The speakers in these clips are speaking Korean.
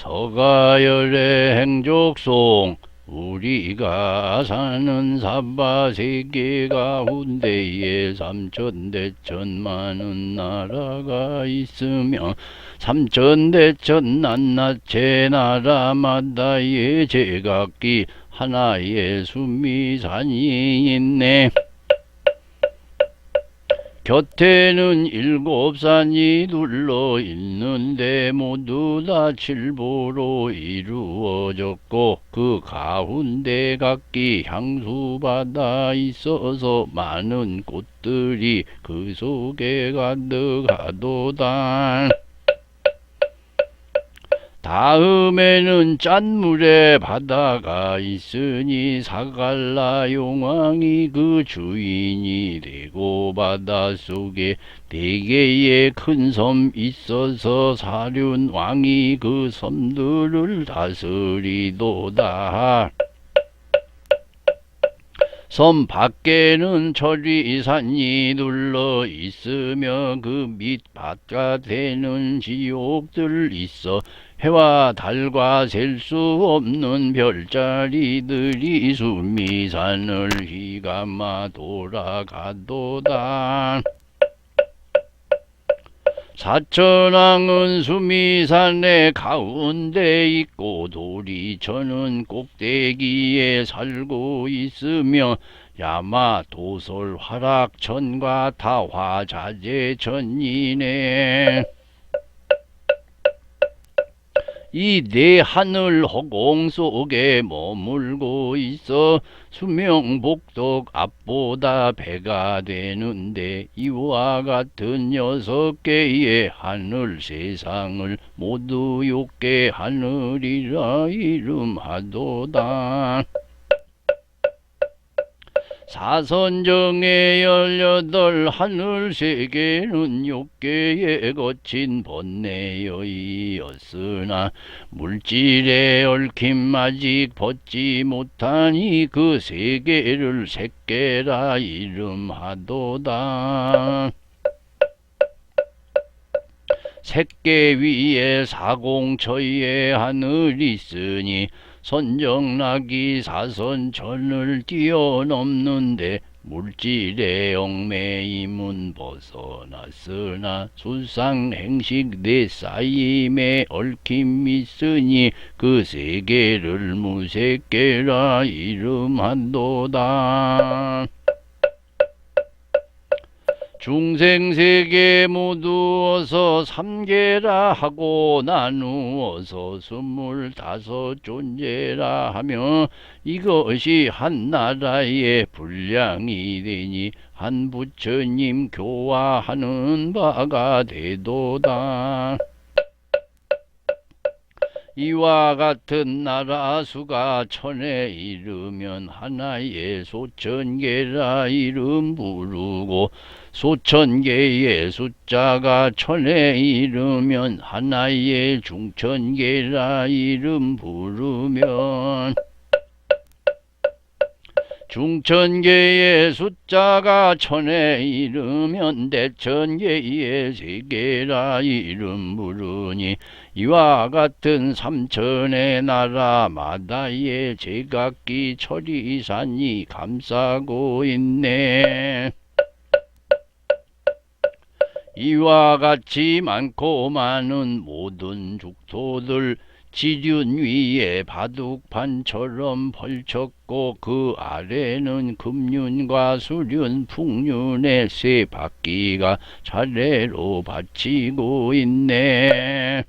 서가열의 행족송 우리가 사는 사바 세계 가운데에 삼천대천 많은 나라가 있으며 삼천대천 낱낱의 나라마다의 제각기 하나의 수미산이 있네. 곁에는 일곱 산이 둘러 있는데 모두 다 칠보로 이루어졌고 그 가운데 각기 향수바다 있어서 많은 꽃들이 그 속에 가득하도다. 다음에는 짠물의 바다가 있으니 사갈라 용왕이 그 주인이 되고 바닷속에 네 개의 큰 섬 있어서 사륜 왕이 그 섬들을 다스리도다. 섬 밖에는 천리산이 둘러 있으며 그 밑 바깥에는 지옥들 있어 해와 달과 셀 수 없는 별자리들이 수미산을 휘감아 돌아가도다. 사천왕은 수미산의 가운데 있고 도리천은 꼭대기에 살고 있으며 야마 도솔 화락천과 타화자재천이네. 이 네 하늘 허공 속에 머물고 있어 수명복덕 앞보다 배가 되는데 이와 같은 여섯 개의 하늘 세상을 모두 육개 하늘이라 이름하도다. 사선정의 열여덟 하늘 세계는 육계에 거친 번뇌여이었으나 물질에 얽힘 아직 벗지 못하니 그 세계를 색계라 이름하도다. 색계 위에 사공처의 하늘이 있으니 선정락이 사선천을 뛰어넘는데 물질의 얽매임은 벗어났으나 수상행식 내 쌓임에 얽힘 있으니 그 세계를 무색계라 이름한도다. 중생세계 모두 어서 삼계라 하고 나누어서 스물다섯 존재라 하며 이것이 한 나라의 분량이 되니 한 부처님 교화하는 바가 되도다. 이와 같은 나라 수가 천에 이르면 하나의 소천계라 이름 부르고 소천계의 숫자가 천에 이르면 하나의 중천계라 이름 부르면 중천계의 숫자가 천에 이르면 대천계의 세계라 이름 부르니 이와 같은 삼천의 나라마다의 제각기 천리산이 감싸고 있네. 이와 같이 많고 많은 모든 죽토들 지륜 위에 바둑판처럼 펼쳤고 그 아래는 금륜과 수륜, 풍륜의 세 바퀴가 차례로 받치고 있네.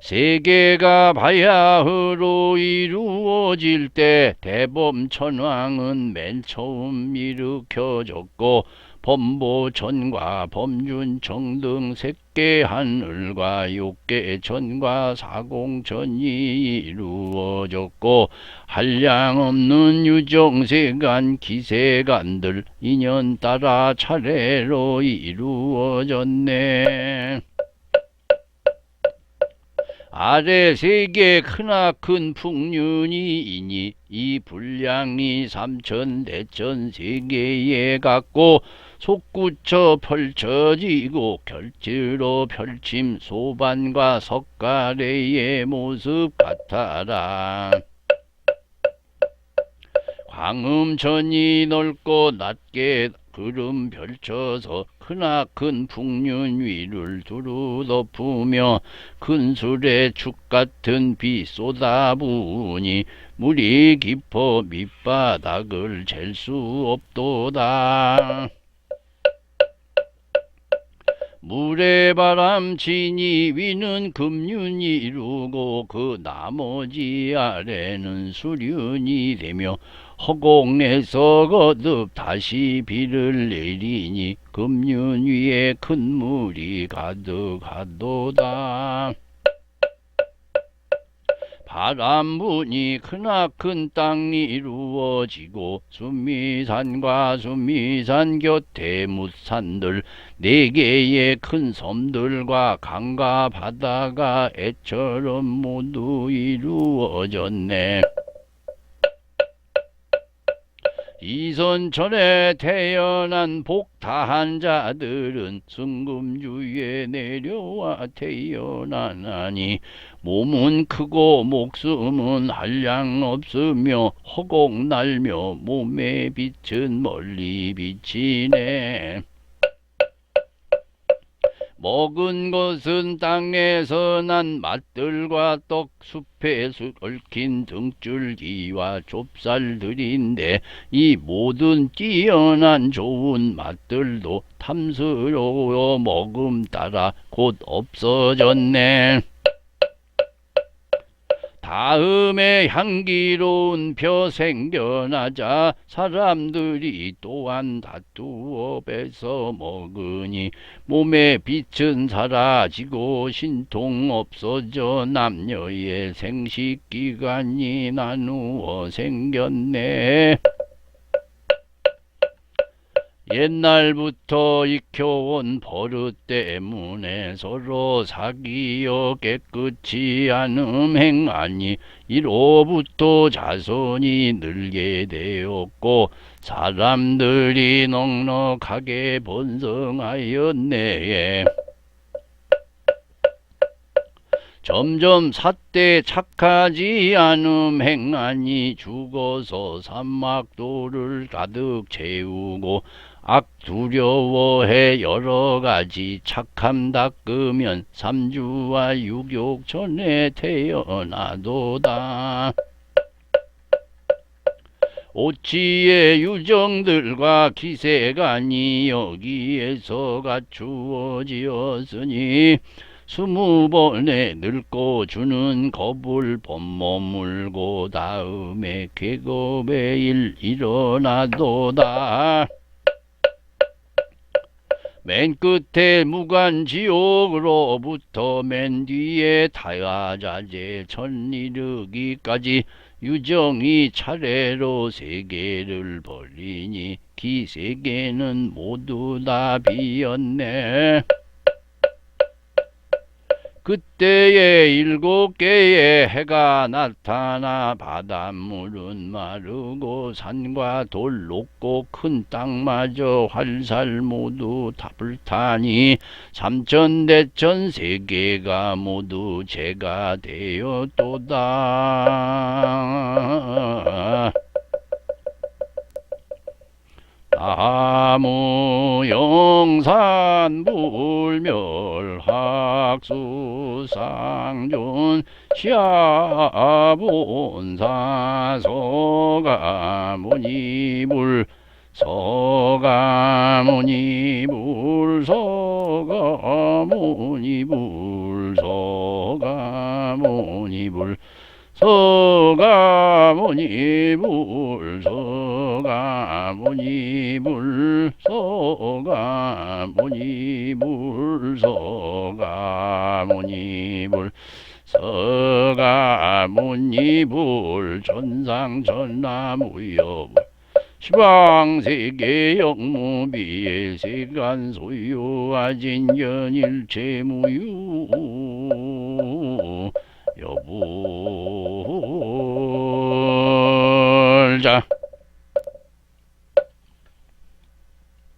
세계가 바야흐로 이루어질 때 대범천왕은 맨 처음 일으켜졌고 범보천과 범준청 등 색계 하늘과 육계천과 사공천이 이루어졌고 한량없는 유정세간 기세간들 인연 따라 차례로 이루어졌네. 아래 세계 크나큰 풍륜이 이니 이 분량이 삼천 대천 세계에 갖고 솟구쳐 펼쳐지고 결지로 펼침 소반과 석가래의 모습 같아라. 광음천이 넓고 낮게 구름 펼쳐서 크나큰 풍륜 위를 두루 덮으며 큰 술에 죽 같은 비 쏟아부으니 물이 깊어 밑바닥을 잴 수 없도다. 물에 바람 치니 위는 금륜이 이루고 그 나머지 아래는 수륜이 되며 허공에서 거듭 다시 비를 내리니 금륜 위에 큰 물이 가득하도다. 바람 부니 크나큰 땅이 이루어지고 수미산과 수미산 곁에 묻산들 네 개의 큰 섬들과 강과 바다가 애처럼 모두 이루어졌네. 이선천에 태어난 복다한 자들은 승금주에 내려와 태어나나니 몸은 크고 목숨은 한량 없으며 허공 날며 몸의 빛은 멀리 비치네. 먹은 것은 땅에서 난 맛들과 떡, 숲에 얽힌 등줄기와 좁쌀들인데 이 모든 뛰어난 좋은 맛들도 탐스러워 먹음 따라 곧 없어졌네. 다음에 향기로운 벼 생겨나자 사람들이 또한 뺏어 먹으니 몸의 빛은 사라지고 신통 없어져 남녀의 생식기관이 나누어 생겼네. 옛날부터 익혀온 버릇 때문에 서로 사귀어 깨끗이 않음 행하니 이로부터 자손이 늘게 되었고 사람들이 넉넉하게 번성하였네. 점점 삿대 착하지 않음 행하니 죽어서 산막도를 가득 채우고 악 두려워해 여러 가지 착함 닦으면 삼주와 육욕 전에 태어나도다. 오치의 유정들과 기세간이 여기에서 갖추어지었으니 스무 번에 늙고 주는 겁을 범머물고 다음에 계급의 일 일어나도다. 맨 끝에 무간지옥으로부터 맨 뒤에 타야자재 천이르기까지 유정이 차례로 세계를 벌리니 기세계는 모두 다 비었네. 그때에 일곱 개의 해가 나타나 바닷물은 마르고 산과 돌 높고 큰 땅마저 활살 모두 다 불타니 삼천대천 세계가 모두 제가 되었도다. 나무 영산 불멸 학수상존 시아본사 서가모니불 서가모니불 서가모니불 서가모니불 서가모니불 서가모니불 서가모니불 서가모니불 서가모니불 전상전나무여 시방세계 영무비의 세간 소유아진 연일체무유 놀자.